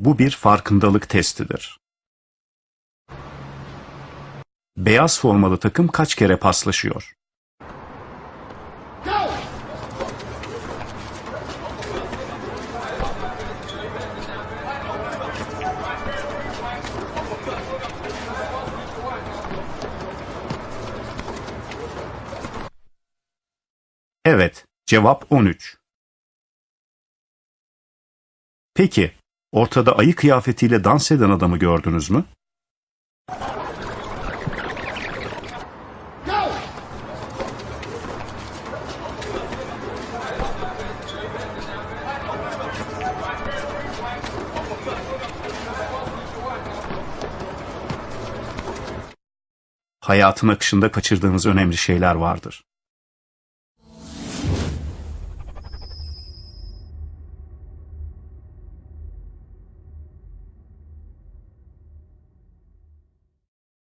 Bu bir farkındalık testidir. Beyaz formalı takım kaç kere paslaşıyor? Evet, cevap 13. Peki, ortada ayı kıyafetiyle dans eden adamı gördünüz mü? Hayatın akışında kaçırdığınız önemli şeyler vardır.